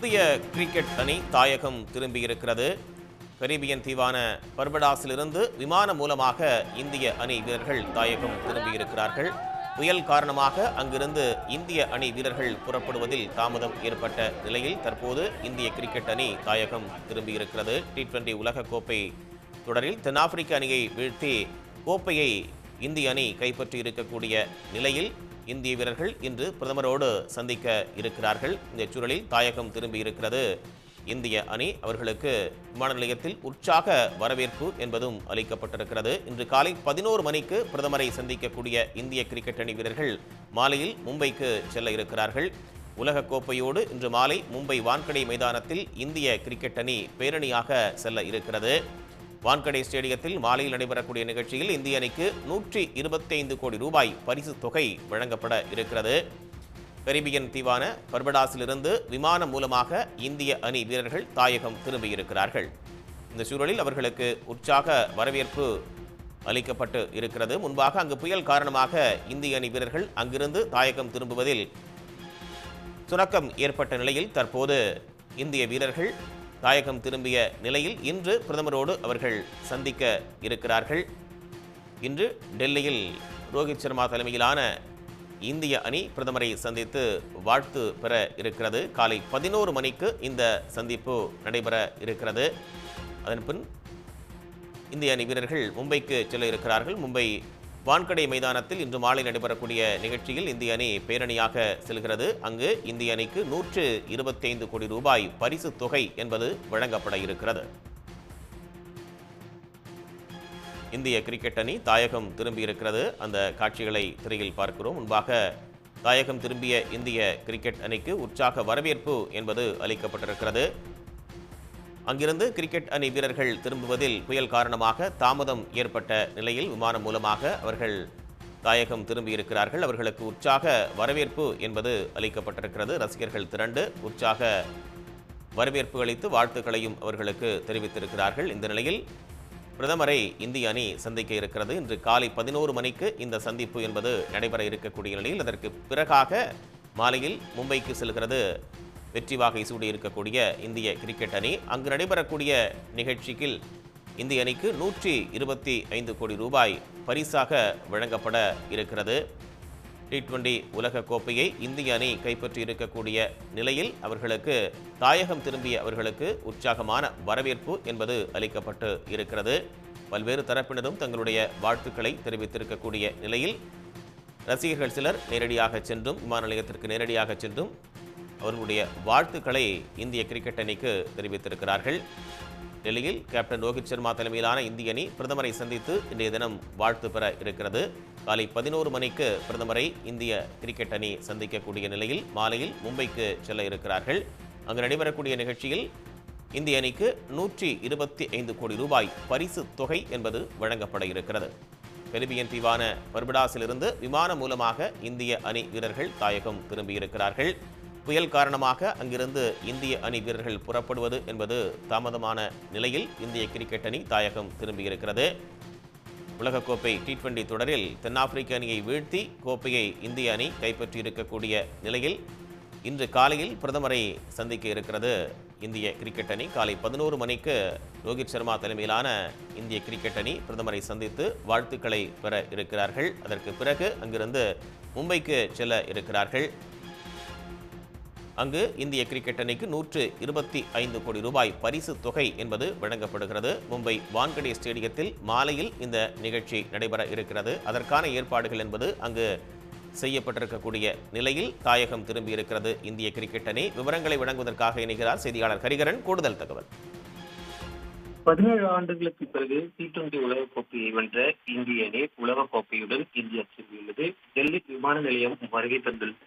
இந்திய கிரிக்கெட் அணி தாயகம் திரும்பியிருக்கிறது. கரீபியன் தீவான பர்படாஸிலிருந்து விமானம் மூலமாக இந்திய அணி வீரர்கள் தாயகம் திரும்பியிருக்கிறார்கள். புயல் காரணமாக அங்கிருந்து இந்திய அணி வீரர்கள் புறப்படுவதில் தாமதம் ஏற்பட்ட நிலையில் தற்போது இந்திய கிரிக்கெட் அணி தாயகம் திரும்பியிருக்கிறது. டி டுவெண்டி உலகக்கோப்பை தொடரில் தென்னாப்பிரிக்க அணியை வீழ்த்தி கோப்பையை இந்திய அணி கைப்பற்றி இருக்கக்கூடிய நிலையில் இந்திய வீரர்கள் இன்று பிரதமரோடு சந்திக்க இருக்கிறார்கள். இந்த சூழலில் தாயகம் திரும்பி இருக்கிறது. இந்திய அணி அவர்களுக்கு விமான நிலையத்தில் உற்சாக வரவேற்பு என்பதும் அளிக்கப்பட்டிருக்கிறது. இன்று காலை பதினோரு மணிக்கு பிரதமரை சந்திக்கக்கூடிய இந்திய கிரிக்கெட் அணி வீரர்கள் மாலையில் மும்பைக்கு செல்ல இருக்கிறார்கள். உலகக்கோப்பையோடு இன்று மாலை மும்பை வான்கடை மைதானத்தில் இந்திய கிரிக்கெட் அணி பேரணியாக செல்ல இருக்கிறது. வான்கடை ஸ்டேடியத்தில் மாலையில் நடைபெறக்கூடிய நிகழ்ச்சியில் இந்திய அணிக்கு நூற்றி இருபத்தைந்து கோடி ரூபாய் பரிசு தொகை வழங்கப்பட இருக்கிறது. கரிபியன் தீவான பர்படாஸிலிருந்து விமானம் மூலமாக இந்திய அணி வீரர்கள் தாயகம் திரும்பியிருக்கிறார்கள். இந்த சூழலில் அவர்களுக்கு உற்சாக வரவேற்பு அளிக்கப்பட்டு இருக்கிறது. முன்பாக அங்கு புயல் காரணமாக இந்திய அணி வீரர்கள் அங்கிருந்து தாயகம் திரும்புவதில் சுணக்கம் ஏற்பட்ட நிலையில் தற்போது இந்திய வீரர்கள் தாயகம் திரும்பிய நிலையில் இன்று பிரதமரோடு அவர்கள் சந்திக்க இருக்கிறார்கள். இன்று டெல்லியில் ரோஹித் சர்மா தலைமையிலான இந்திய அணி பிரதமரை சந்தித்து வாழ்த்து பெற இருக்கிறது. காலை பதினோரு மணிக்கு இந்த சந்திப்பு நடைபெற இருக்கிறது. அதன் பின் இந்திய அணி வீரர்கள் மும்பைக்கு செல்ல இருக்கிறார்கள். மும்பை வான்கடை மைதானத்தில் இன்று மாலை நடைபெறக்கூடிய நிகழ்ச்சியில் இந்திய அணி பேரணியாக செல்கிறது. அங்கு இந்திய அணிக்கு நூற்று இருபத்தைந்து கோடி ரூபாய் பரிசு தொகை என்பது வழங்கப்பட இருக்கிறது. இந்திய கிரிக்கெட் அணி தாயகம் திரும்பியிருக்கிறது. அந்த காட்சிகளை திரையில் பார்க்கிறோம். முன்பாக தாயகம் திரும்பிய இந்திய கிரிக்கெட் அணிக்கு உற்சாக வரவேற்பு என்பது அளிக்கப்பட்டிருக்கிறது. அங்கிருந்து கிரிக்கெட் அணி வீரர்கள் திரும்புவதில் புயல் காரணமாக தாமதம் ஏற்பட்ட நிலையில் விமானம் மூலமாக அவர்கள் தாயகம் திரும்பியிருக்கிறார்கள். அவர்களுக்கு உற்சாக வரவேற்பு என்பது அளிக்கப்பட்டிருக்கிறது. ரசிகர்கள் திரண்டு உற்சாக வரவேற்பு அளித்து வாழ்த்துக்களையும் அவர்களுக்கு தெரிவித்திருக்கிறார்கள். இந்த நிலையில் பிரதமரை இந்திய அணி சந்திக்க இருக்கிறது. இன்று காலை பதினோரு மணிக்கு இந்த சந்திப்பு என்பது நடைபெற இருக்கக்கூடிய நிலையில் அதற்கு பிறகாக மாலையில் மும்பைக்கு செல்கிறது வெற்றி வாகை சூடி இருக்கக்கூடிய இந்திய கிரிக்கெட் அணி. அங்கு நடைபெறக்கூடிய நிகழ்ச்சியில் இந்திய அணிக்கு நூற்றி இருபத்தி ஐந்து கோடி ரூபாய் பரிசாக வழங்கப்பட இருக்கிறது. டி டுவெண்டி உலக கோப்பையை இந்திய அணி கைப்பற்றி இருக்கக்கூடிய நிலையில் அவர்களுக்கு தாயகம் திரும்பிய அவர்களுக்கு உற்சாகமான வரவேற்பு என்பது அளிக்கப்பட்டு இருக்கிறது. பல்வேறு தரப்பினரும் தங்களுடைய வாழ்த்துக்களை தெரிவித்திருக்கக்கூடிய நிலையில் ரசிகர்கள் சிலர் நேரடியாக சென்றும் விமான நிலையத்திற்கு நேரடியாக சென்றும் அவர்களுடைய வாழ்த்துக்களை இந்திய கிரிக்கெட் அணிக்கு தெரிவித்திருக்கிறார்கள். டெல்லியில் கேப்டன் ரோஹித் சர்மா தலைமையிலான இந்திய அணி பிரதமரை சந்தித்து இன்றைய தினம் வாழ்த்து பெற இருக்கிறது. காலை பதினோரு மணிக்கு பிரதமரை இந்திய கிரிக்கெட் அணி சந்திக்கக்கூடிய நிலையில் மாலையில் மும்பைக்கு செல்ல இருக்கிறார்கள். அங்கு நடைபெறக்கூடிய நிகழ்ச்சியில் இந்திய அணிக்கு நூற்றி இருபத்தி ஐந்து கோடி ரூபாய் பரிசு தொகை என்பது வழங்கப்பட இருக்கிறது. கரிபியன் தீவான பர்படாஸிலிருந்து விமானம் மூலமாக இந்திய அணி வீரர்கள் தாயகம் திரும்பியிருக்கிறார்கள். புயல் காரணமாக அங்கிருந்து இந்திய அணி வீரர்கள் புறப்படுவது என்பது தாமதமான நிலையில் இந்திய கிரிக்கெட் அணி தாயகம் திரும்பியிருக்கிறது. உலகக்கோப்பை டி டுவெண்டி தொடரில் தென்னாப்பிரிக்க அணியை வீழ்த்தி கோப்பையை இந்திய அணி கைப்பற்றியிருக்கக்கூடிய நிலையில் இன்று காலையில் பிரதமரை சந்திக்க இருக்கிறது இந்திய கிரிக்கெட் அணி. காலை பதினோரு மணிக்கு ரோஹித் சர்மா தலைமையிலான இந்திய கிரிக்கெட் அணி பிரதமரை சந்தித்து வாழ்த்துக்களை பெற இருக்கிறார்கள். அதற்கு பிறகு அங்கிருந்து மும்பைக்கு செல்ல இருக்கிறார்கள். அங்கு இந்திய கிரிக்கெட் அணிக்கு நூற்று இருபத்தி ஐந்து கோடி ரூபாய் பரிசு தொகை என்பது வழங்கப்படுகிறது. மும்பை வான்கடே ஸ்டேடியத்தில் மாலையில் இந்த நிகழ்ச்சி நடைபெற இருக்கிறது. அதற்கான ஏற்பாடுகள் என்பது அங்கு செய்யப்பட்டிருக்கக்கூடிய நிலையில் தாயகம் திரும்பியிருக்கிறது இந்திய கிரிக்கெட் அணி விவரங்களை வழங்குவதற்காக இணைகிறார் செய்தியாளர் ஹரிகரன். கூடுதல் தகவல். பதினேழு ஆண்டுகளுக்கு பிறகு டி டுவெண்டி உலகக்கோப்பையை வென்ற இந்திய அணி உலகக்கோப்பையுடன் இந்தியா சென்றுள்ளது டெல்லி விமான நிலையம் வருகை தந்துள்ளது.